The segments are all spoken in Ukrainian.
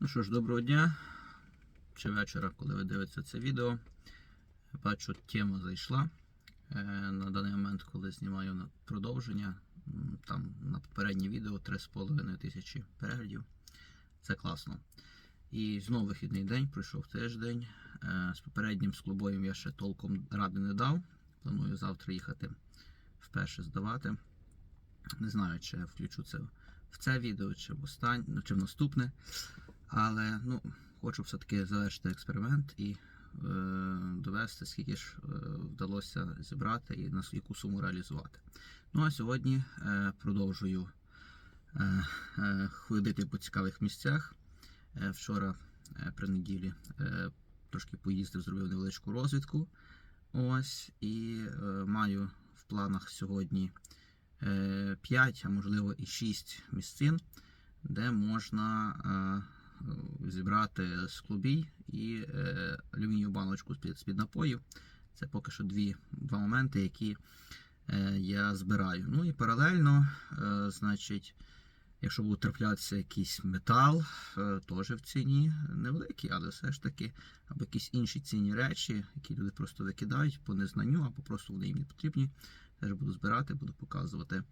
Ну що ж, доброго дня. Чи вечора, коли ви дивитеся це відео. Бачу, тема зайшла. Е, На даний момент, коли знімаю на продовження, там на попереднє відео 3,5 тисячі переглядів. Це класно. І знову вихідний день, пройшов тиждень. Е, З попереднім з клубоєм я ще толком ради не дав. Планую завтра їхати вперше здавати. Не знаю, чи включу це в це відео, чи в останнє, чи в наступне. Але ну, хочу все-таки завершити експеримент і е, довести, скільки ж е, вдалося зібрати і на яку суму реалізувати. Ну а сьогодні е, продовжую е, е, ходити по цікавих місцях. Е, вчора е, при неділі е, трошки поїздив, зробив невеличку розвідку. Ось, і е, маю в планах сьогодні 5, а можливо і 6 місцин, де можна е, е, зібрати склобій і е, алюмінієву баночку з-під напоїв. Це поки що дві, два моменти, які е, я збираю. Ну і паралельно, е, значить, якщо буде траплятися якийсь метал, теж в ціні невеликий, але все ж таки, або якісь інші цінні речі, які люди просто викидають по незнанню, або просто вони їм не потрібні. Теж буду збирати, буду показувати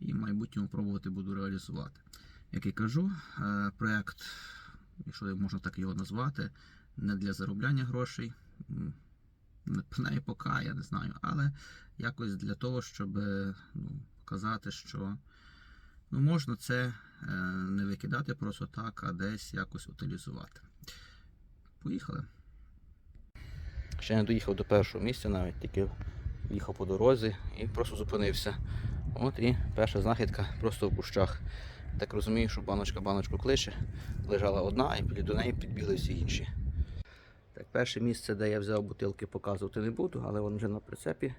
і в майбутньому пробувати буду реалізувати. Як і кажу, проект, якщо можна так його назвати, не для заробляння грошей, не поки, я не знаю, але якось для того, щоб е, ну, показати, що ну, можна це е, не викидати просто так, а десь якось утилізувати. Поїхали. Ще не доїхав до першого місця, навіть тільки їхав по дорозі і просто зупинився. От і перша знахідка просто в кущах. Так розумію, що баночка баночку кличе. Лежала одна, і до неї підбігли всі інші. Так, перше місце, де я взяв бутилки, показувати не буду, але воно вже на прицепі.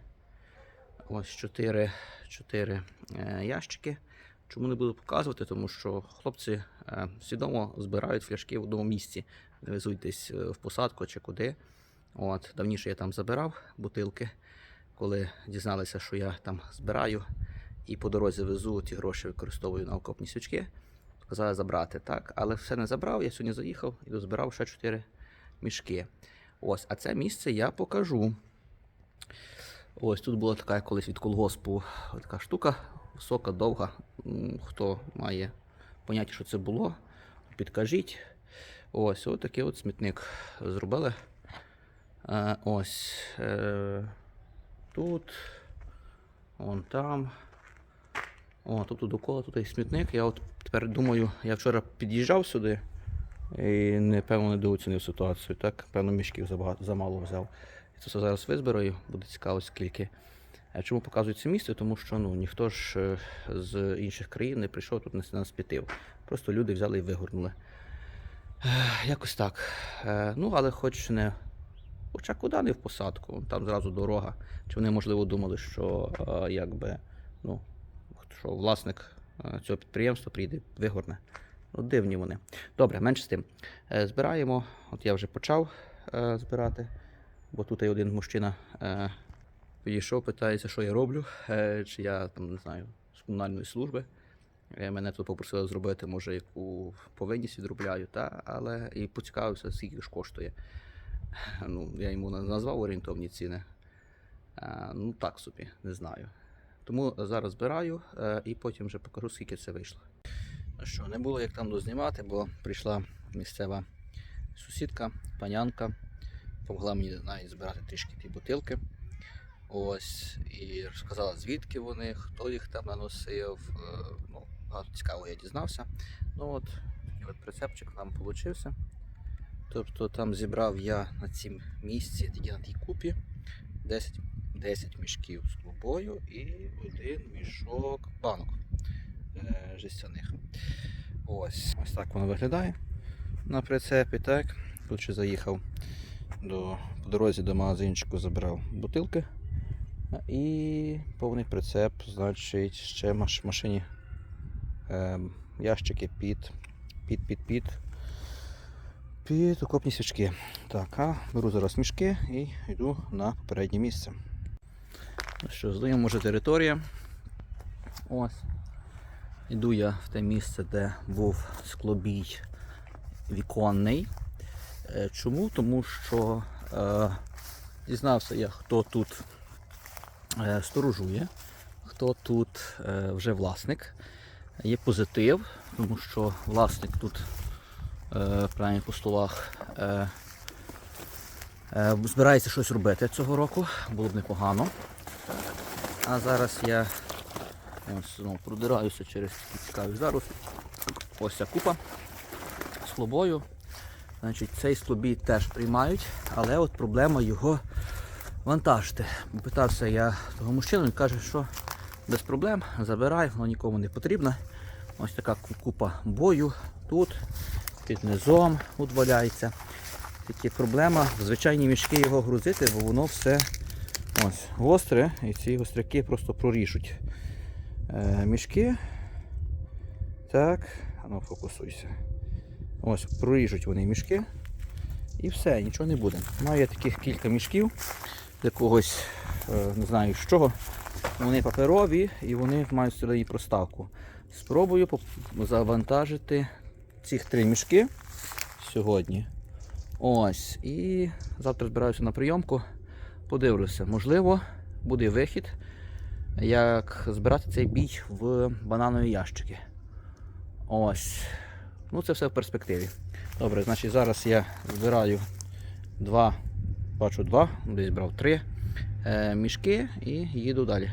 Ось 4, 4 е, ящики. Чому не буду показувати? Тому що хлопці е, свідомо збирають фляшки в одному місці, не везуть десь е, в посадку чи куди. От, давніше я там забирав бутилки, коли дізналися, що я там збираю і по дорозі везу ті гроші, використовую на окопні свічки. Сказали забрати, так. Але все не забрав. Я сьогодні заїхав і дозбирав ще 4 мішки. Ось, а це місце я покажу. Ось тут була така колись від колгоспу така штука висока, довга. Хто має поняття, що це було, підкажіть. Ось, от такий от смітник зробили. Е, ось е, тут, вон там. О, тут довкола тут і смітник. Я от тепер думаю, я вчора під'їжджав сюди і напевно недооцінив ситуацію. Так, певно, мішків забагато, замало взяв. І це все зараз визбираю, буде цікаво скільки. Чому показую це місце? Тому що ну, ніхто ж е, з інших країн не прийшов тут не нас пітив. Просто люди взяли і вигорнули. Якось так. Е, Ну, але хоч не. Хоча куди не в посадку, там зразу дорога. Чи вони, можливо, думали, що е, якби, ну, що власник е, цього підприємства прийде, вигорне. Ну, дивні вони. Добре, менше з тим. Е, Збираємо. От я вже почав е, збирати, бо тут і один мужчина підійшов, питається, що я роблю, чи я там не знаю, з комунальної служби. Мене тут попросили зробити, може, яку повинність відробляю, та, але і поцікавився, скільки ж коштує. Ну, я йому назвав орієнтовні ціни. Ну, так собі, не знаю. Тому зараз збираю е, і потім вже покажу, скільки це вийшло. Ну що, не було як там дознімати, бо прийшла місцева сусідка, панянка, помогла мені навіть збирати трішки ті бутилки. Ось, і розказала, звідки вони, хто їх там наносив. е, Ну, багато цікавого я дізнався. Ну от, такий от прицепчик нам вийшов. Тобто там зібрав я на цім місці, на тій купі 10, 10 мішків з клубою і один мішок банок е, жестяних. Ось, ось так воно виглядає на прицепі. Так. Тут ще заїхав до, по дорозі до магазинчику, забрав бутилки. І повний прицеп, значить, ще в машині е, ящики під, під, під, під, під окопні свічки. Так, а беру зараз мішки і йду на переднє місце. Що, знайома вже територія. Ось. Іду я в те місце, де був склобій віконний. Е, Чому? Тому що е, дізнався я, хто тут е, сторожує, хто тут е, вже власник. Є позитив, тому що власник тут е, правильно по словах е, е, збирається щось робити цього року, було б непогано. А зараз я ось, знову продираюся через цікаві зарослі. Ось ця купа з слобою. Значить, цей слобій теж приймають, але от проблема його вантажити. Питався я того мужчину, він каже, що без проблем, забирай, воно нікому не потрібно. Ось така купа бою тут, під низом тут валяється. Тільки проблема в звичайні мішки його грузити, бо воно все ось гостре, і ці гостряки просто проріжуть е, мішки. Так, ну фокусуйся. Ось, проріжуть вони мішки. І все, нічого не буде. Маю я таких кілька мішків якогось, е, не знаю з чого. Вони паперові і вони мають всередині проставку. Спробую завантажити цих три мішки сьогодні. Ось. І завтра збираюся на прийомку. Подивлюся, можливо, буде вихід, як збирати цей бій в бананові ящики. Ось. Ну, це все в перспективі. Добре, значить зараз я збираю два, бачу два, десь брав три е, мішки і їду далі.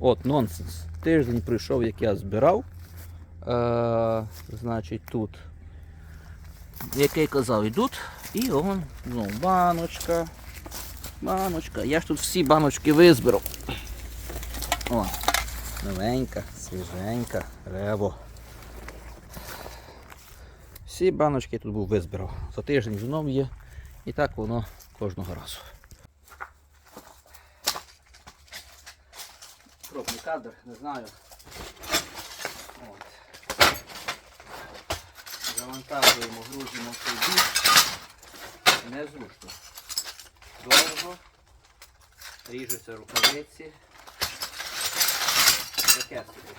От, нонсенс. Тиждень пройшов, як я збирав. Е, значить, тут, як я казав, йдуть. І он, ну, баночка. Баночка. Я ж тут всі баночки визбирав. О, новенька, свіженька, рево. Всі баночки я тут був визбирав. За тиждень знов є. І так воно кожного разу. Кропний кадр, не знаю. Завантажуємо, грузимо в бік. Незручно. Довго. Ріжуться рукавиці. Таке собі.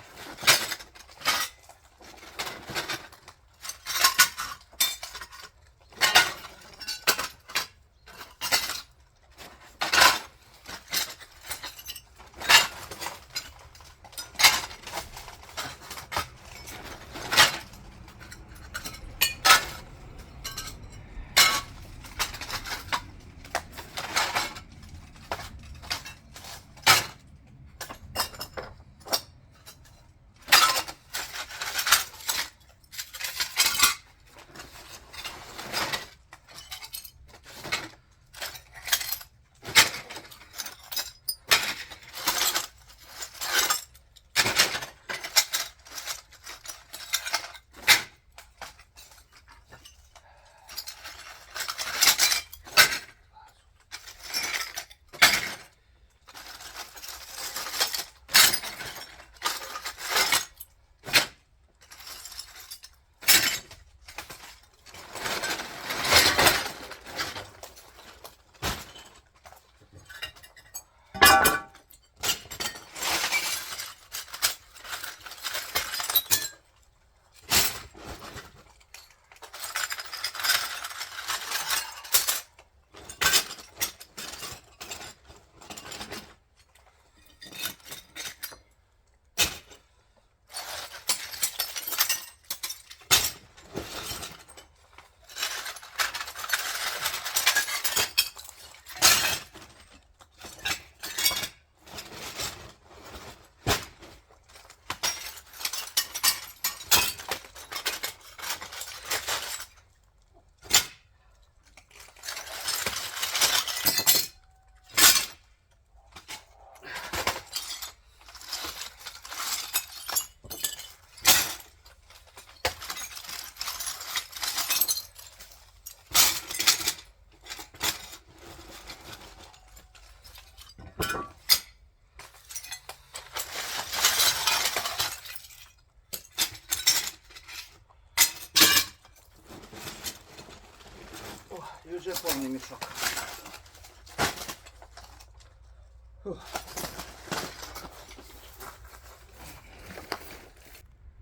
Мішок.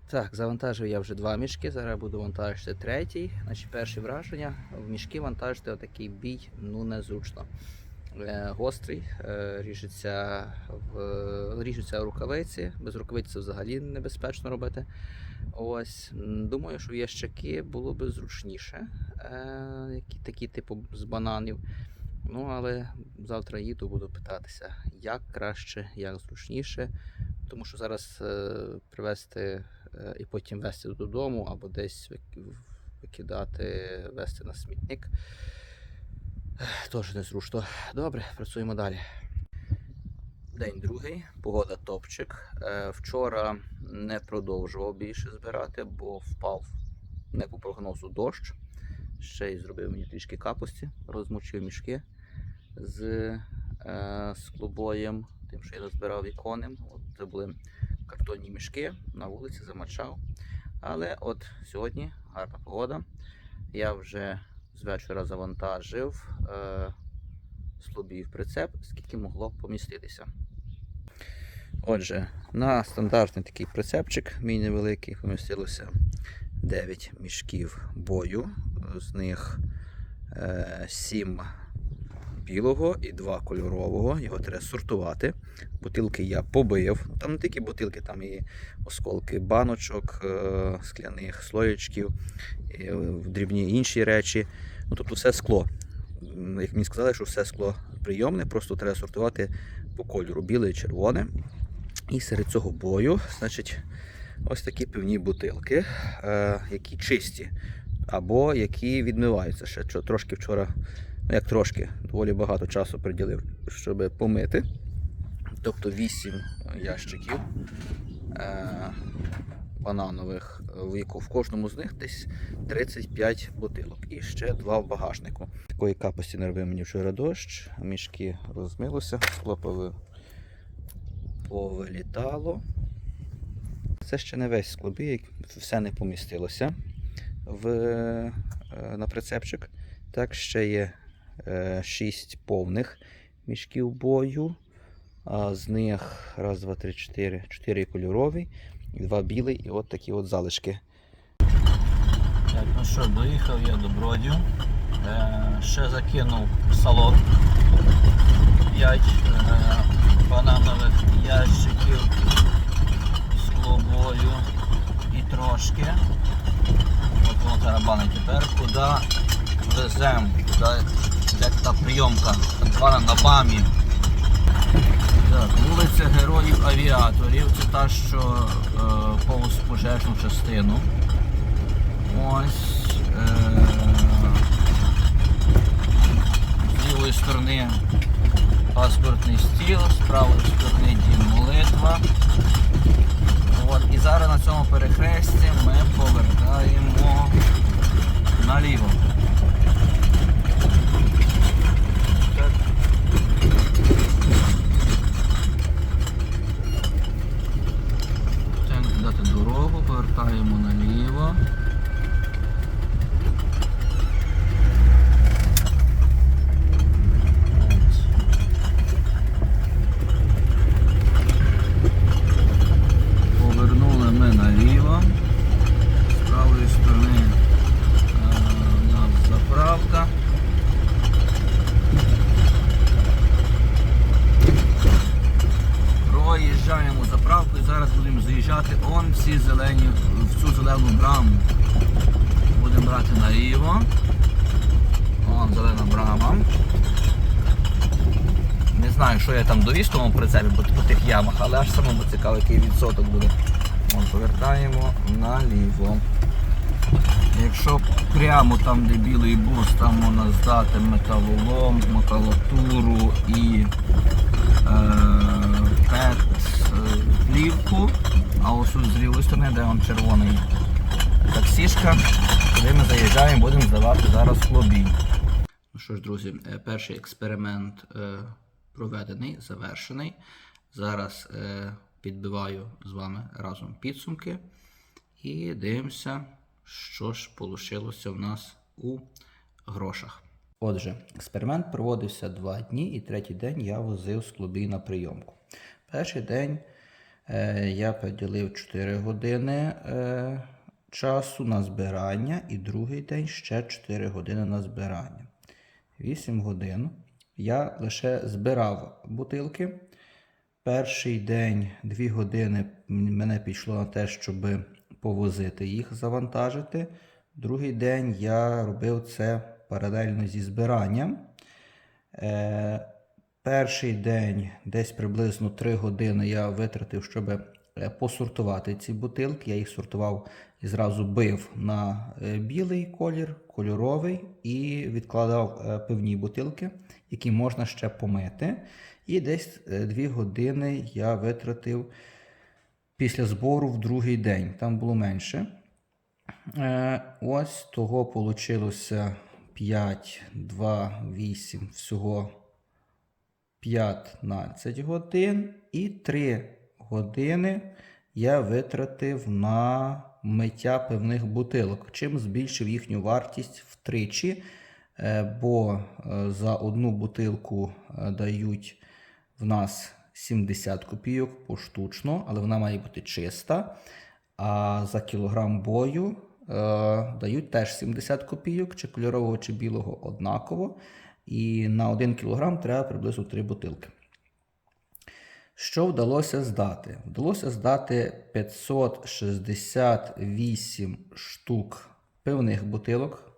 Так, завантажив я вже два мішки, зараз буду вантажити третій. Значить, перше враження. В мішки вантажити отакий бій ну незручно. Е, гострий, е, ріжеться в ріжуться рукавиці. Без рукавиці це взагалі небезпечно робити. Ось, думаю, що в ящики було би зручніше, е, які такі, типу, з бананів. Ну, але завтра їду, буду питатися, як краще, як зручніше. Тому що зараз привезти і потім везти додому або десь викидати, везти на смітник. Ех, Теж незручно. Добре, працюємо далі. День другий, погода топчик. Е, Вчора не продовжував більше збирати, бо впав не по прогнозу дощ. Ще й зробив мені трішки капусті, розмочив мішки з е, склобоєм, тим, що я розбирав іконим. От це були картонні мішки, на вулиці замочав. Але от сьогодні гарна погода. Я вже з вечора завантажив е, слубів прицеп, скільки могло поміститися. Отже, на стандартний такий прицепчик, мій невеликий, помістилося 9 мішків бою, з них е, 7 білого і 2 кольорового. Його треба сортувати. Бутилки я побив. Ну, Там не тільки бутилки, там і осколки баночок, е, скляних слоєчків, е, дрібні інші речі. Ну, тобто все скло. Як мені сказали, що все скло прийомне, просто треба сортувати по кольору біле і червоне. І серед цього бою, значить, ось такі пивні бутилки, е, які чисті, або які відмиваються. Ще трошки вчора, як трошки, доволі багато часу приділив, щоб помити. Тобто 8 ящиків е, бананових, в в кожному з них десь 35 бутилок. І ще два в багажнику. Такої капості не робив мені вчора дощ, мішки розмилося, скло повилітало. Це ще не весь склобій, все не помістилося в, е, на прицепчик. Так, ще є 6 повних мішків бою. З них раз, два, три, чотири, чотири кольорові, два білі, і от такі от залишки. Так, ну що, доїхав я до Бродів. Е, ще закинув салон 5 е, бананових ящиків з клобою і трошки. От воно тарабани тепер куди веземо, куди та прийомка, так на БАМі. Так, вулиця Героїв Авіаторів. Це та, що е, повз пожежну частину. Ось. Е, з лівої сторони паспортний стіл, з правої сторони дім молитва. От, і зараз на цьому перехресті ми повертаємо наліво. Так. Хочемо дати дорогу, повертаємо наліво. От. Повернули ми наліво. З правої сторони е, у нас заправка. Проїжджаємо заправку і зараз будемо заїжджати он всі зелені, в цю зелену браму. Будемо брати наліво. Вон зелена брама. Не знаю, що я там довіз тому прицепі по, по тих ямах, але аж самому цікаво, який відсоток буде. Вон, повертаємо наліво. Якщо прямо там, де білий бус, там можна здати металолом, макулатуру і е, пет е, плівку, а ось з лівої сторони, де он червоний таксішка, туди ми заїжджаємо, будемо здавати зараз хлобій. Ну що ж, друзі, е, перший експеримент е, проведений, завершений. Зараз е, підбиваю з вами разом підсумки і дивимося, що ж вийшло в нас у грошах. Отже, експеримент проводився два дні, і третій день я возив склобій на прийомку. Перший день Я поділив 4 години е, часу на збирання, і другий день ще 4 години на збирання. 8 годин я лише збирав бутилки. Перший день 2 години мене пішло на те, щоб повозити їх, завантажити. Другий день я робив це паралельно зі збиранням. Перший день, десь приблизно 3 години я витратив, щоб е, посортувати ці бутилки. Я їх сортував і зразу бив на е, білий колір, кольоровий, і відкладав е, пивні бутилки, які можна ще помити. І десь 2 години я витратив після збору в другий день. Там було менше. Ось того вийшло 5, 2, 8, всього 15 годин. І 3 години я витратив на миття пивних бутилок, чим збільшив їхню вартість втричі. Е, Бо е, за одну бутилку е, дають в нас 70 копійок поштучно, але вона має бути чиста. А за кілограм бою е, дають теж 70 копійок, чи кольорового, чи білого однаково. І на 1 кілограм треба приблизно 3 бутилки. Що вдалося здати? Вдалося здати 568 штук пивних бутилок,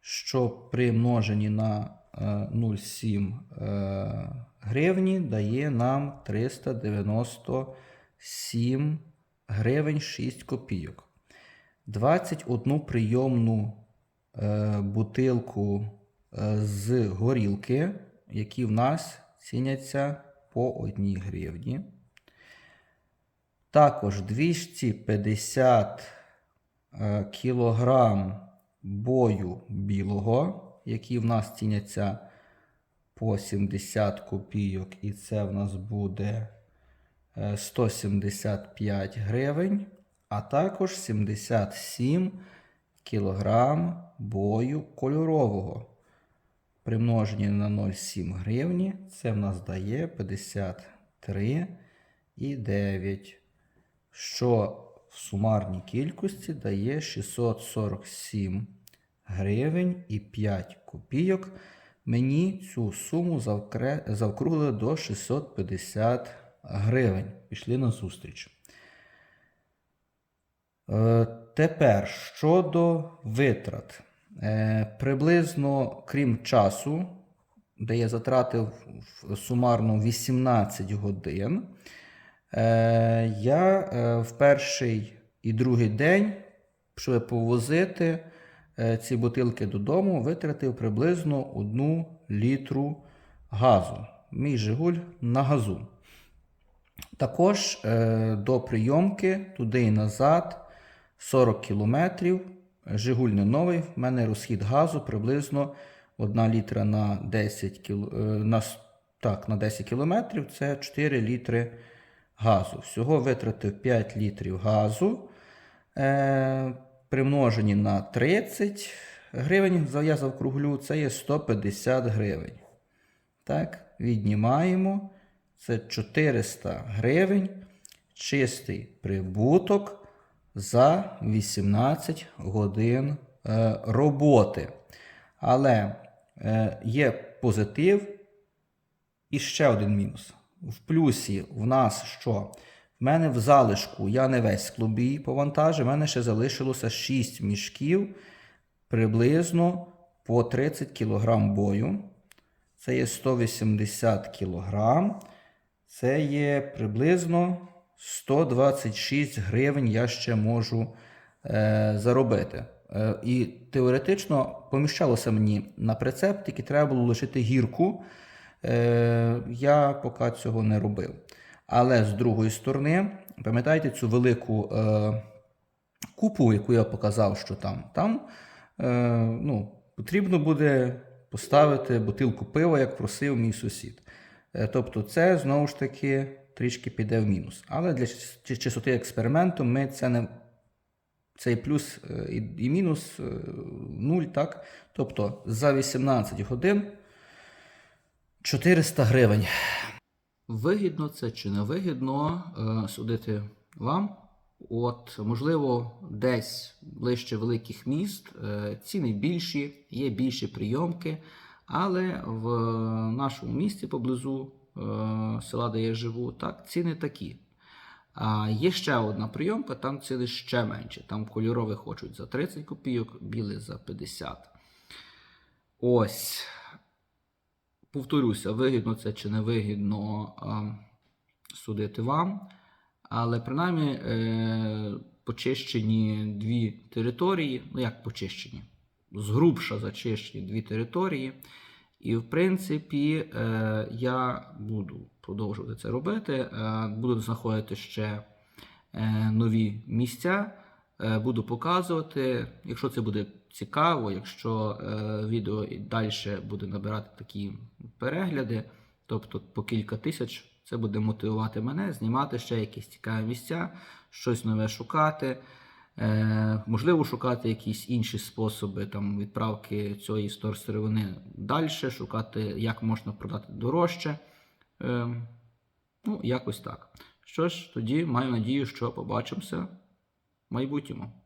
що при множенні на е, 0,7 е, гривні дає нам 397 гривень 6 копійок. 21 прийомну е, бутилку е, з горілки, які в нас ціняться по 1 гривні. Також 250 е, кілограм бою білого, які в нас ціняться по 70 копійок, і це в нас буде е, 175 гривень, а також 77 кілограм бою кольорового. Примножені на 0,7 гривні, це в нас дає 53,9, що в сумарній кількості дає 647 гривень і 5 копійок. Мені цю суму завкре- завкруглили до 650 гривень. Пішли на зустріч. Е, Тепер щодо витрат. Е, Приблизно, крім часу, де я затратив сумарно 18 годин, е, я е, в перший і другий день, щоб повозити е, ці бутилки додому, витратив приблизно 1 літру газу. Мій Жигуль на газу. Також е, до прийомки туди і назад 40 кілометрів. Жигуль не новий. В мене розхід газу приблизно 1 літра на 10 кіл... е, на, так, на 10 кілометрів. Це 4 літри газу. Всього витратив 5 літрів газу. Е, примножені на 30 гривень, я завкруглю, це є 150 гривень. Так, віднімаємо. Це 400 гривень. Чистий прибуток за 18 годин е, роботи. Але е, є позитив і ще один мінус. В плюсі в нас що? В мене в залишку я не весь склобій повантажив, в мене ще залишилося 6 мішків приблизно по 30 кг бою. Це є 180 кг. Це є приблизно 126 гривень я ще можу е, заробити. Е, і теоретично поміщалося мені на прицеп, тільки треба було лишити гірку. Е, я поки цього не робив. Але з другої сторони, пам'ятаєте цю велику е, купу, яку я показав, що там, там е, ну, потрібно буде поставити бутилку пива, як просив мій сусід. Е, Тобто, це знову ж таки трішки піде в мінус. Але для чистоти експерименту ми це не. Цей плюс е, і, мінус е, нуль, так? Тобто за 18 годин 400 гривень. вигідно це чи не вигідно е, судити вам. От, можливо, десь ближче великих міст е, ціни більші, є більші прийомки, але в нашому місті поблизу е, села, де я живу, так, ціни такі. А є ще одна прийомка, там ціни ще менші. Там кольорові хочуть за 30 копійок, білі за 50. Ось. Повторюся, вигідно це чи не вигідно а, судити вам. Але принаймні е, почищені дві території. Ну, як почищені? Згрубша зачищені дві території. І, в принципі, е, я буду продовжувати це робити. Е, буду знаходити ще е, нові місця. Буду показувати. Якщо це буде цікаво, якщо відео і далі буде набирати такі перегляди, тобто по кілька тисяч, це буде мотивувати мене знімати ще якісь цікаві місця, щось нове шукати. Е, можливо, шукати якісь інші способи там, відправки цієї сировини далі, шукати, як можна продати дорожче. Е, ну, якось так. Що ж, тоді маю надію, що побачимося в майбутньому.